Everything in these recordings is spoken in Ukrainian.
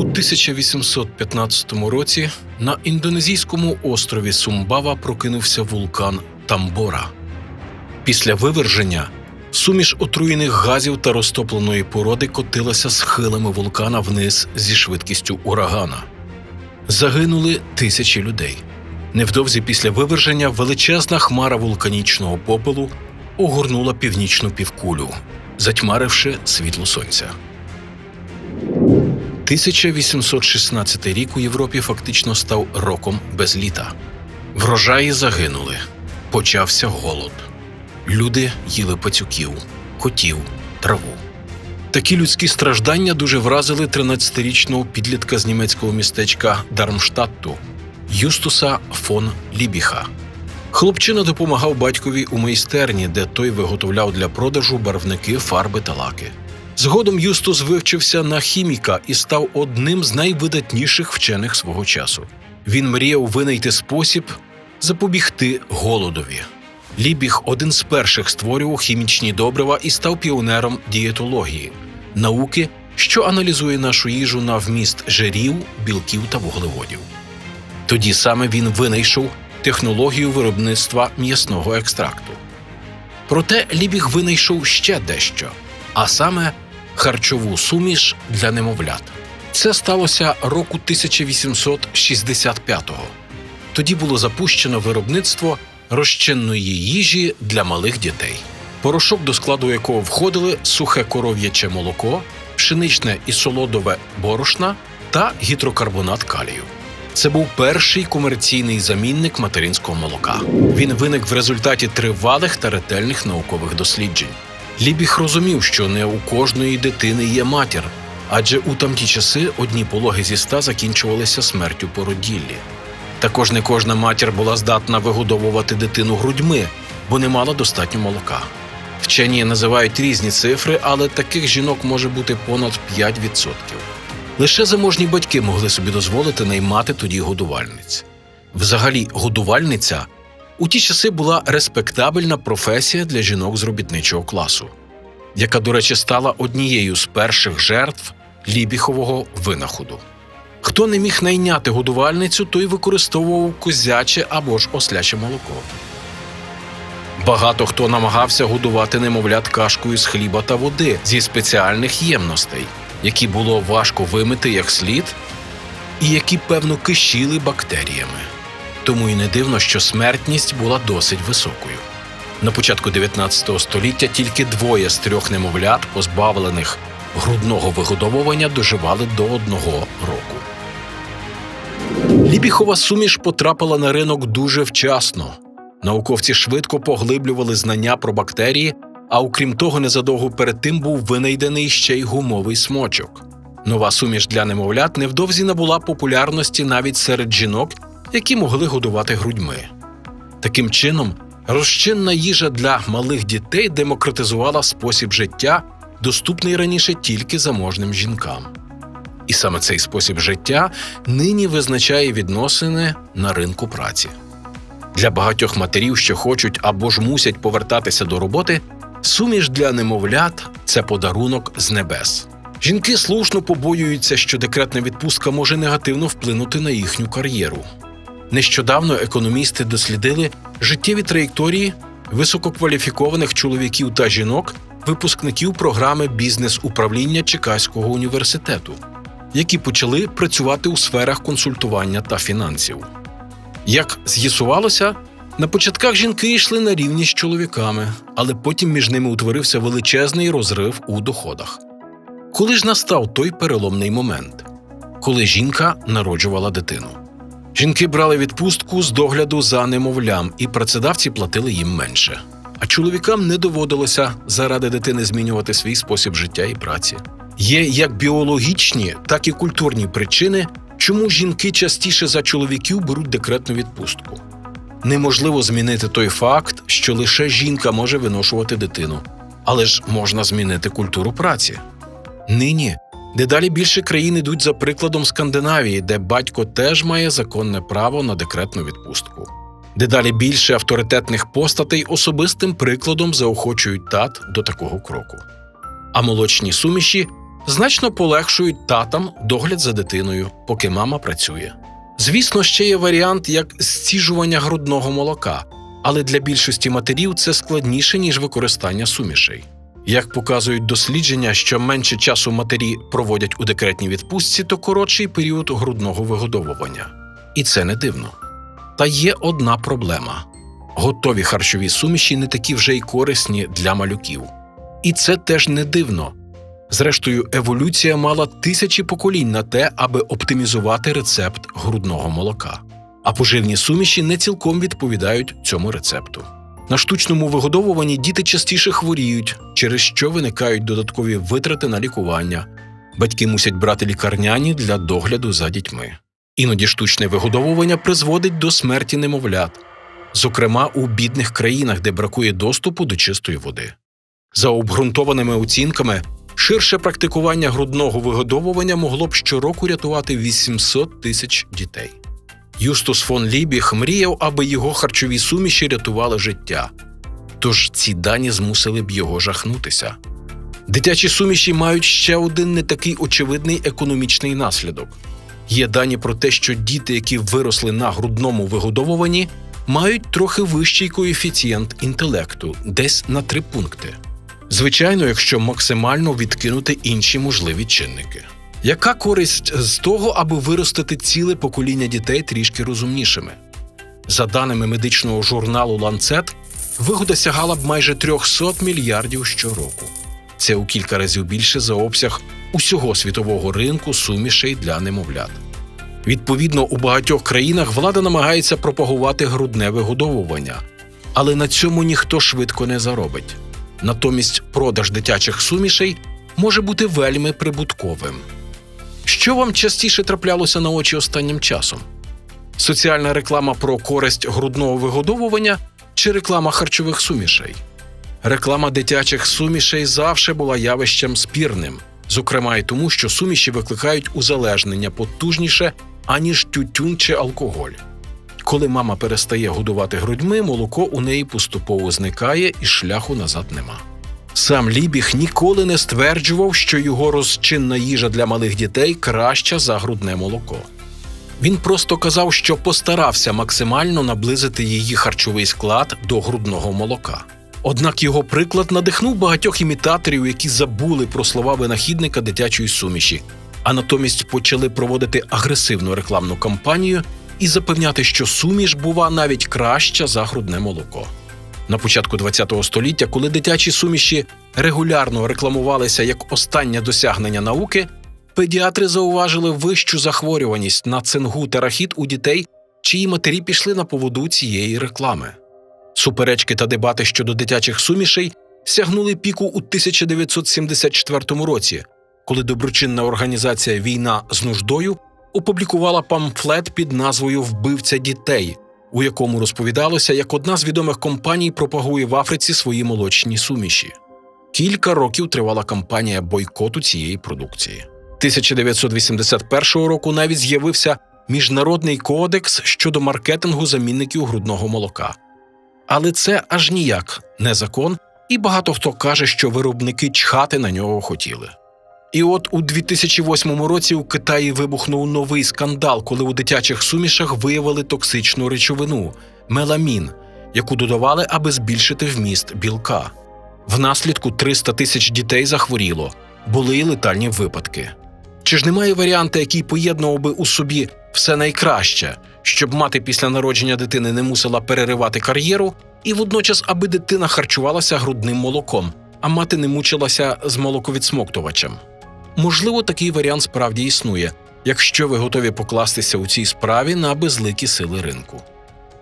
У 1815 році на індонезійському острові Сумбава прокинувся вулкан Тамбора. Після виверження суміш отруєних газів та розтопленої породи котилася схилами вулкана вниз зі швидкістю урагана. Загинули тисячі людей. Невдовзі після виверження величезна хмара вулканічного попелу огорнула північну півкулю, затьмаривши світло сонця. 1816 рік у Європі фактично став роком без літа. Врожаї загинули. Почався голод. Люди їли пацюків, котів, траву. Такі людські страждання дуже вразили 13-річного підлітка з німецького містечка Дармштадту Юстуса фон Лібіха. Хлопчина допомагав батькові у майстерні, де той виготовляв для продажу барвники, фарби та лаки. Згодом Юстус вивчився на хіміка і став одним з найвидатніших вчених свого часу. Він мріяв винайти спосіб запобігти голодові. Лібіг один з перших створював хімічні добрива і став піонером дієтології науки, що аналізує нашу їжу на вміст жирів, білків та вуглеводів. Тоді саме він винайшов технологію виробництва м'ясного екстракту. Проте Лібіг винайшов ще дещо, а саме харчову суміш для немовлят. Це сталося року 1865-го. Тоді було запущено виробництво розчинної їжі для малих дітей, порошок, до складу якого входили сухе коров'яче молоко, пшеничне і солодове борошна та гідрокарбонат калію. Це був перший комерційний замінник материнського молока. Він виник в результаті тривалих та ретельних наукових досліджень. Лібіг розумів, що не у кожної дитини є матір, адже у тамті часи одні пологи зі ста закінчувалися смертю породіллі. Також не кожна матір була здатна вигодовувати дитину грудьми, бо не мала достатньо молока. Вчені називають різні цифри, але таких жінок може бути понад 5%. Лише заможні батьки могли собі дозволити наймати тоді годувальниць. Взагалі, годувальниця у ті часи була респектабельна професія для жінок з робітничого класу, яка, до речі, стала однією з перших жертв лібіхового винаходу. Хто не міг найняти годувальницю, той використовував козяче або ж осляче молоко. Багато хто намагався годувати немовлят кашкою з хліба та води зі спеціальних ємностей, які було важко вимити як слід, і які, певно, кишіли бактеріями. Тому і не дивно, що смертність була досить високою. На початку 19 століття тільки двоє з трьох немовлят, позбавлених грудного вигодовування, доживали до одного року. Лібіхова суміш потрапила на ринок дуже вчасно. Науковці швидко поглиблювали знання про бактерії, а окрім того, незадовго перед тим був винайдений ще й гумовий смочок. Нова суміш для немовлят невдовзі набула популярності навіть серед жінок, які могли годувати грудьми. Таким чином, розчинна їжа для малих дітей демократизувала спосіб життя, доступний раніше тільки заможним жінкам. І саме цей спосіб життя нині визначає відносини на ринку праці. Для багатьох матерів, що хочуть або ж мусять повертатися до роботи, суміш для немовлят це подарунок з небес. Жінки слушно побоюються, що декретна відпустка може негативно вплинути на їхню кар'єру. Нещодавно економісти дослідили життєві траєкторії висококваліфікованих чоловіків та жінок, випускників програми бізнес-управління Чикаського університету, які почали працювати у сферах консультування та фінансів. Як з'ясувалося, на початках жінки йшли на рівні з чоловіками, але потім між ними утворився величезний розрив у доходах. Коли ж настав той переломний момент, коли жінка народжувала дитину? Жінки брали відпустку з догляду за немовлям, і працедавці платили їм менше. А чоловікам не доводилося заради дитини змінювати свій спосіб життя і праці. Є як біологічні, так і культурні причини, чому жінки частіше за чоловіків беруть декретну відпустку. Неможливо змінити той факт, що лише жінка може виношувати дитину, але ж можна змінити культуру праці. Нині дедалі більше країн ідуть за прикладом Скандинавії, де батько теж має законне право на декретну відпустку. Дедалі більше авторитетних постатей особистим прикладом заохочують тат до такого кроку. А молочні суміші значно полегшують татам догляд за дитиною, поки мама працює. Звісно, ще є варіант як зціжування грудного молока, але для більшості матерів це складніше, ніж використання сумішей. Як показують дослідження, що менше часу матері проводять у декретній відпустці, то коротший період грудного вигодовування. І це не дивно. Та є одна проблема: готові харчові суміші не такі вже й корисні для малюків. І це теж не дивно. Зрештою, еволюція мала тисячі поколінь на те, аби оптимізувати рецепт грудного молока. А поживні суміші не цілком відповідають цьому рецепту. На штучному вигодовуванні діти частіше хворіють, через що виникають додаткові витрати на лікування. Батьки мусять брати лікарняні для догляду за дітьми. Іноді штучне вигодовування призводить до смерті немовлят, зокрема у бідних країнах, де бракує доступу до чистої води. За обґрунтованими оцінками, ширше практикування грудного вигодовування могло б щороку рятувати 800 тисяч дітей. Юстус фон Лібіх мріяв, аби його харчові суміші рятували життя. Тож ці дані змусили б його жахнутися. Дитячі суміші мають ще один не такий очевидний економічний наслідок. Є дані про те, що діти, які виросли на грудному вигодовуванні, мають трохи вищий коефіцієнт інтелекту, десь на три пункти. Звичайно, якщо максимально відкинути інші можливі чинники. Яка користь з того, аби виростити ціле покоління дітей трішки розумнішими? За даними медичного журналу Lancet, вигода сягала б майже 300 мільярдів щороку. Це у кілька разів більше за обсяг усього світового ринку сумішей для немовлят. Відповідно, у багатьох країнах влада намагається пропагувати грудне вигодовування, але на цьому ніхто швидко не заробить. Натомість продаж дитячих сумішей може бути вельми прибутковим. Що вам частіше траплялося на очі останнім часом? Соціальна реклама про користь грудного вигодовування чи реклама харчових сумішей? Реклама дитячих сумішей завжди була явищем спірним, зокрема й тому, що суміші викликають узалежнення потужніше, аніж тютюн чи алкоголь. Коли мама перестає годувати грудьми, молоко у неї поступово зникає і шляху назад нема. Сам Лібіх ніколи не стверджував, що його розчинна їжа для малих дітей краща за грудне молоко. Він просто казав, що постарався максимально наблизити її харчовий склад до грудного молока. Однак його приклад надихнув багатьох імітаторів, які забули про слова винахідника дитячої суміші, а натомість почали проводити агресивну рекламну кампанію і запевняти, що суміш бува навіть краща за грудне молоко. На початку ХХ століття, коли дитячі суміші регулярно рекламувалися як останнє досягнення науки, педіатри зауважили вищу захворюваність на цингу та рахіт у дітей, чиї матері пішли на поводу цієї реклами. Суперечки та дебати щодо дитячих сумішей сягнули піку у 1974 році, коли доброчинна організація Війна з нуждою опублікувала памфлет під назвою Вбивця дітей, у якому розповідалося, як одна з відомих компаній пропагує в Африці свої молочні суміші. Кілька років тривала кампанія бойкоту цієї продукції. 1981 року навіть з'явився міжнародний кодекс щодо маркетингу замінників грудного молока. Але це аж ніяк не закон, і багато хто каже, що виробники чхати на нього хотіли. І от у 2008 році у Китаї вибухнув новий скандал, коли у дитячих сумішах виявили токсичну речовину меламін, яку додавали, аби збільшити вміст білка. Внаслідку 300 тисяч дітей захворіло, були й летальні випадки. Чи ж немає варіанта, який поєднував би у собі все найкраще, щоб мати після народження дитини не мусила переривати кар'єру, і водночас, аби дитина харчувалася грудним молоком, а мати не мучилася з молоковідсмоктувачем? Можливо, такий варіант справді існує, якщо ви готові покластися у цій справі на безликі сили ринку.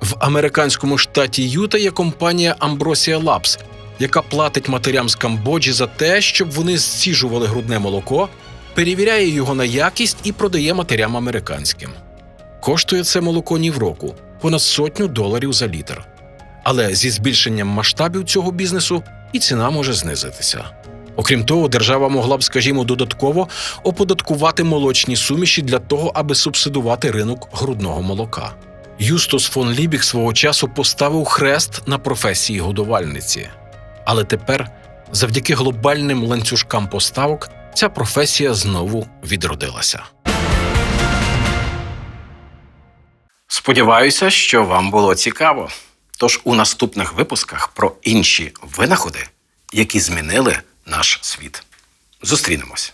В американському штаті Юта є компанія Ambrosia Labs, яка платить матерям з Камбоджі за те, щоб вони зціжували грудне молоко, перевіряє його на якість і продає матерям американським. Коштує це молоко ні в року, понад сотню доларів за літр. Але зі збільшенням масштабів цього бізнесу і ціна може знизитися. Окрім того, держава могла б, скажімо, додатково оподаткувати молочні суміші для того, аби субсидувати ринок грудного молока. Юстус фон Лібік свого часу поставив хрест на професії годувальниці. Але тепер, завдяки глобальним ланцюжкам поставок, ця професія знову відродилася. Сподіваюся, що вам було цікаво. Тож у наступних випусках про інші винаходи, які змінили наш світ. Зустрінемось.